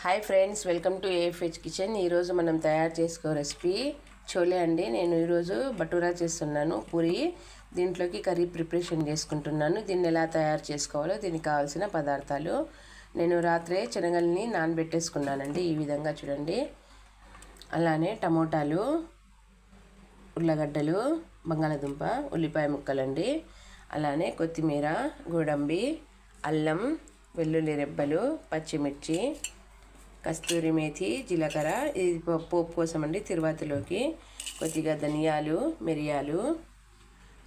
Hi friends welcome to AFH kitchen ఈరోజు మనం తయారు చేసుకో రెసిపీ చోలే అండి నేను ఈరోజు బటూరా చేస్తున్నాను పూరి. దీంట్లోకి కర్రీ ప్రిపరేషన్ చేసుకుంటున్నాను. దీన్ని ఎలా తయారు చేసుకోవాలో దీనికి కావాల్సిన పదార్థాలు. నేను రాత్రే శనగల్ని నానబెట్టేసుకున్నానండి ఈ విధంగా చూడండి. అలానే టమోటాలు ఉర్లగడ్డలు బంగాళదుంప ఉల్లిపాయ ముక్కలండి. అలానే కొత్తిమీర గోడంబి అల్లం వెల్లుల్లి రెబ్బలు పచ్చిమిర్చి కస్తూరి మేథి జీలకర్ర ఇది పోపు కోసం అండి తిరువాతిలోకి. కొద్దిగా ధనియాలు మిరియాలు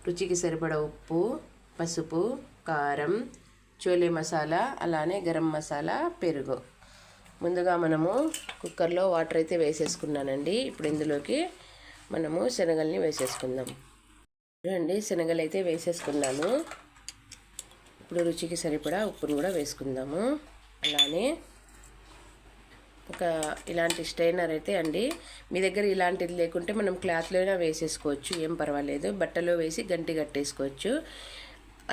రుచికి సరిపడ ఉప్పు పసుపు కారం చోలే మసాలా అలానే గరం మసాలా పెరుగు. ముందుగా మనము కుక్కర్లో వాటర్ అయితే వేసేసుకున్నానండి. ఇప్పుడు ఇందులోకి మనము శనగల్ని వేసేసుకుందాం. చూడండి శనగలు అయితే వేసేసుకున్నాను. ఇప్పుడు రుచికి సరిపడా ఉప్పును కూడా వేసుకుందాము. అలానే ఒక ఇలాంటి స్ట్రైనర్ అయితే అండి. మీ దగ్గర ఇలాంటిది లేకుంటే మనం క్లాత్లోనే వేసేసుకోవచ్చు ఏం పర్వాలేదు. బట్టలో వేసి గంటి కట్టేసుకోవచ్చు.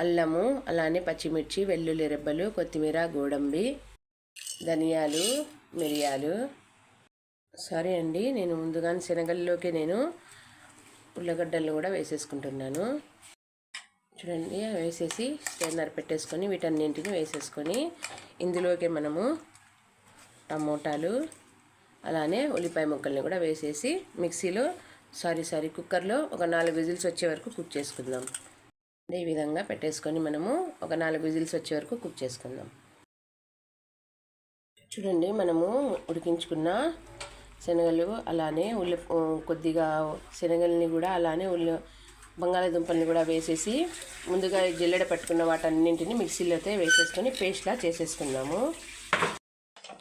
అల్లము అలానే పచ్చిమిర్చి వెల్లుల్లి రెబ్బలు కొత్తిమీర గోడంబి ధనియాలు మిరియాలు. సారీ అండి నేను ముందుగానే శనగల్లోకి నేను ఉల్లగడ్డలు కూడా వేసేసుకుంటున్నాను. చూడండి వేసేసి స్టైనర్ పెట్టేసుకొని వీటన్నింటిని వేసేసుకొని ఇందులోకి మనము టమోటాలు అలానే ఉల్లిపాయ ముక్కల్ని కూడా వేసేసి మిక్సీలో సారీ సారీ కుక్కర్లో ఒక నాలుగు విజిల్స్ వచ్చే వరకు కుక్ చేసుకుందాం. ఈ విధంగా పెట్టేసుకొని మనము ఒక నాలుగు విజిల్స్ వచ్చే వరకు కుక్ చేసుకుందాం. చూడండి మనము ఉడికించుకున్న శనగలు అలానే ఉల్లి కొద్దిగా శనగల్ని కూడా అలానే ఉల్లి బంగాళాదుంపల్ని కూడా వేసేసి ముందుగా జిల్లెడ పట్టుకున్న వాటన్నింటిని మిక్సీలో అయితే వేసేసుకొని పేస్ట్లా చేసేసుకుందాము.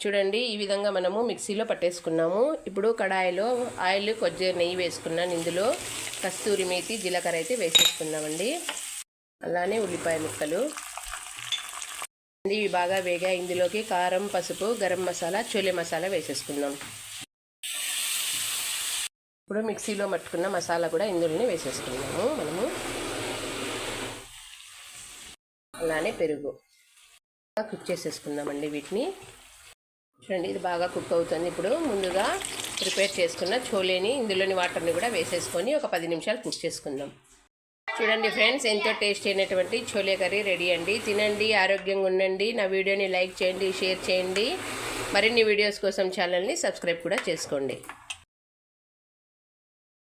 చూడండి ఈ విధంగా మనము మిక్సీలో పట్టేసుకున్నాము. ఇప్పుడు కడాయిలో ఆయిల్ కొద్దిగా నెయ్యి వేసుకున్నాను. ఇందులో కస్తూరి మేతి జీలకర్ర అయితే వేసేసుకున్నామండి అలానే ఉల్లిపాయ ముక్కలు. ఇవి బాగా వేగా ఇందులోకి కారం పసుపు గరం మసాలా చోలే మసాలా వేసేసుకుందాం. ఇప్పుడు మిక్సీలో పట్టుకున్న మసాలా కూడా ఇందులోనే వేసేసుకున్నాము మనము. అలానే పెరుగు. కుక్ చేసేసుకుందామండి వీటిని. చూడండి ఇది బాగా కుక్ అవుతుంది. ఇప్పుడు ముందుగా ప్రిపేర్ చేసుకున్న చోలేని ఇందులోని వాటర్ని కూడా వేసేసుకొని ఒక పది నిమిషాలు కుక్ చేసుకుందాం. చూడండి ఫ్రెండ్స్ ఎంతో టేస్ట్ అయినటువంటి చోలే కర్రీ రెడీ అండి. తినండి ఆరోగ్యంగా ఉండండి. నా వీడియోని లైక్ చేయండి షేర్ చేయండి. మరిన్ని వీడియోస్ కోసం ఛానల్ని సబ్స్క్రైబ్ కూడా చేసుకోండి.